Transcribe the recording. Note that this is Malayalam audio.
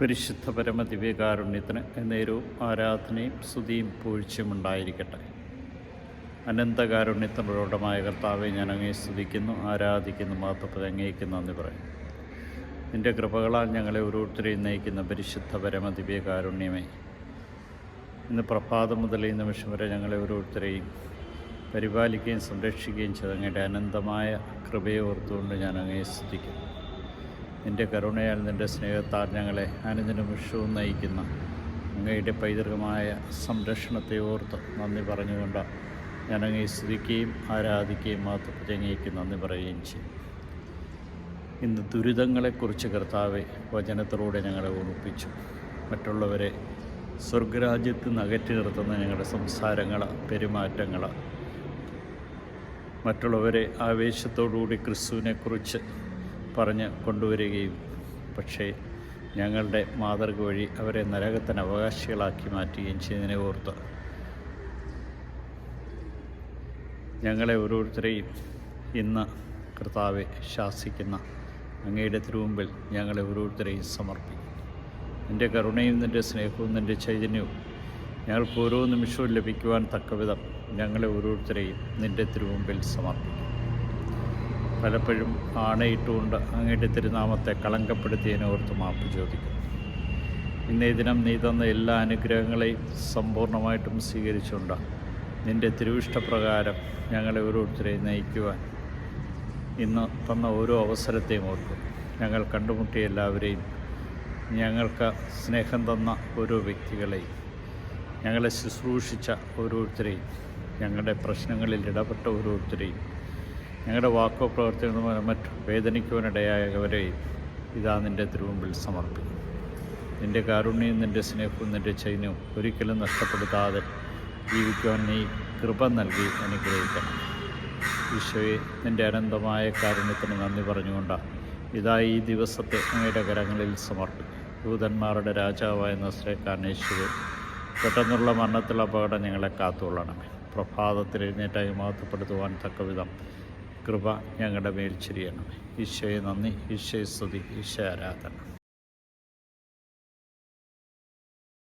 പരിശുദ്ധ പരമ ദിവ്യകാരുണ്യത്തിന് എന്നേരവും ആരാധനയും സ്തുതിയും പൂഴ്ചയും ഉണ്ടായിരിക്കട്ടെ. അനന്തകാരുണ്യത്തിനുടമായ കർത്താവെ ഞാൻ അങ്ങേ സ്തുതിക്കുന്നു ആരാധിക്കുന്നു മാത്രപ്പത് അങ്ങേക്ക് നന്ദി പറയും. നിന്റെ കൃപകളാൽ ഞങ്ങളെ ഓരോരുത്തരെയും നയിക്കുന്ന പരിശുദ്ധ പരമ ദിവ്യകാരുണ്യമേ ഇന്ന് പ്രഭാതം മുതൽ ഈ നിമിഷം വരെ ഞങ്ങളെ ഓരോരുത്തരെയും പരിപാലിക്കുകയും സംരക്ഷിക്കുകയും ചെയ്ത് അങ്ങയുടെ അനന്തമായ കൃപയെ ഓർത്തുകൊണ്ട് ഞാൻ അങ്ങേ സ്തുതിക്കുന്നു. നിന്റെ കരുണയാൽ നിന്റെ സ്നേഹത്താൽ ഞങ്ങളെ അനുദിനമിഷവും നയിക്കുന്ന അങ്ങയുടെ പൈതൃകമായ സംരക്ഷണത്തെ ഓർത്ത് നന്ദി പറഞ്ഞുകൊണ്ട് ഞാൻ അങ്ങേ സ്തുതിക്കുകയും ആരാധിക്കുകയും മാത്രം അങ്ങേക്ക് നന്ദി പറയുകയും ചെയ്യും. ഇന്ന് ദുരിതങ്ങളെക്കുറിച്ച് കർത്താവെ വചനത്തിലൂടെ ഞങ്ങളെ ഓർമ്മിപ്പിച്ചു. മറ്റുള്ളവരെ സ്വർഗരാജ്യത്ത് നിന്ന് അകറ്റി നിർത്തുന്ന ഞങ്ങളുടെ സംസാരങ്ങൾ പെരുമാറ്റങ്ങൾ. മറ്റുള്ളവരെ ആവേശത്തോടുകൂടി ക്രിസ്തുവിനെക്കുറിച്ച് പറഞ്ഞ് കൊണ്ടുവരികയും പക്ഷേ ഞങ്ങളുടെ മാതൃക വഴി അവരെ നരകത്തിന് അവകാശികളാക്കി മാറ്റുകയും ചെയ്തതിനെ ഓർത്ത് ഞങ്ങളെ ഓരോരുത്തരെയും ഇന്ന് കർത്താവെ ശാസിക്കുന്ന അങ്ങയുടെ തിരുമുമ്പിൽ ഞങ്ങളെ ഓരോരുത്തരെയും സമർപ്പിക്കും നിന്റെ കരുണയും നിന്റെ സ്നേഹവും നിന്റെ ചൈതന്യവും ഞങ്ങൾക്ക് ഓരോ നിമിഷവും ലഭിക്കുവാൻ തക്കവിധം ഞങ്ങളെ ഓരോരുത്തരെയും നിന്റെ തിരുമുമ്പിൽ സമർപ്പിക്കും പലപ്പോഴും ആണയിട്ടുകൊണ്ട് അങ്ങയുടെ തിരുനാമത്തെ കളങ്കപ്പെടുത്തിയതിനെ ഓർത്ത് മാപ്പ് ചോദിക്കുന്നു ഇന്നേ ദിനം നീ തന്ന എല്ലാ അനുഗ്രഹങ്ങളെയും സമ്പൂർണമായിട്ടും സ്വീകരിച്ചുകൊണ്ട് നിന്റെ തിരുവിഷ്ടപ്രകാരം ഞങ്ങളെ ഓരോരുത്തരെയും നയിക്കുവാൻ ഇന്ന് തന്ന ഓരോ അവസരത്തെയും ഓർക്കും ഞങ്ങൾ കണ്ടുമുട്ടിയ എല്ലാവരെയും ഞങ്ങൾക്ക് സ്നേഹം തന്ന ഓരോ വ്യക്തികളെയും ഞങ്ങളെ ശുശ്രൂഷിച്ച ഓരോരുത്തരെയും ഞങ്ങളുടെ പ്രശ്നങ്ങളിൽ ഇടപെട്ട ഓരോരുത്തരെയും ഞങ്ങളുടെ വാക്കോ പ്രവർത്തനമോ മറ്റ് വേദനിക്കുവാനിടയായവരെയും ഇതാ നിന്റെ തിരുമുമ്പിൽ സമർപ്പിക്കും. നിന്റെ കാരുണ്യവും നിന്റെ സ്നേഹവും നിന്റെ ചൈന്യവും ഒരിക്കലും നഷ്ടപ്പെടുത്താതെ ജീവിക്കുവാൻ നീ കൃപ നൽകി അനുഗ്രഹിക്കണം. ഈശോയെ നിന്റെ അനന്തമായ കാരുണ്യത്തിന് നന്ദി പറഞ്ഞുകൊണ്ടാണ് ഇതാ ഈ ദിവസത്തെ അങ്ങയുടെ കരങ്ങളിൽ സമർപ്പിക്കും. ദൂതന്മാരുടെ രാജാവായ നസ്രേക്കാരനേശ്വരെ പെട്ടെന്നുള്ള മരണത്തിലുള്ള അപകടം ഞങ്ങളെ കാത്തുകൊള്ളണമേ. പ്രഭാതത്തിൽ എഴുന്നേറ്റായി മാറ്റപ്പെടുത്തുവാൻ തക്കവിധം കൃപ ഞങ്ങളുടെ മേൽ ചിരിയണമേ ഈശോയെ നന്ദി. ഈശോയെ സ്തുതി. ഈശോ ആരാധന.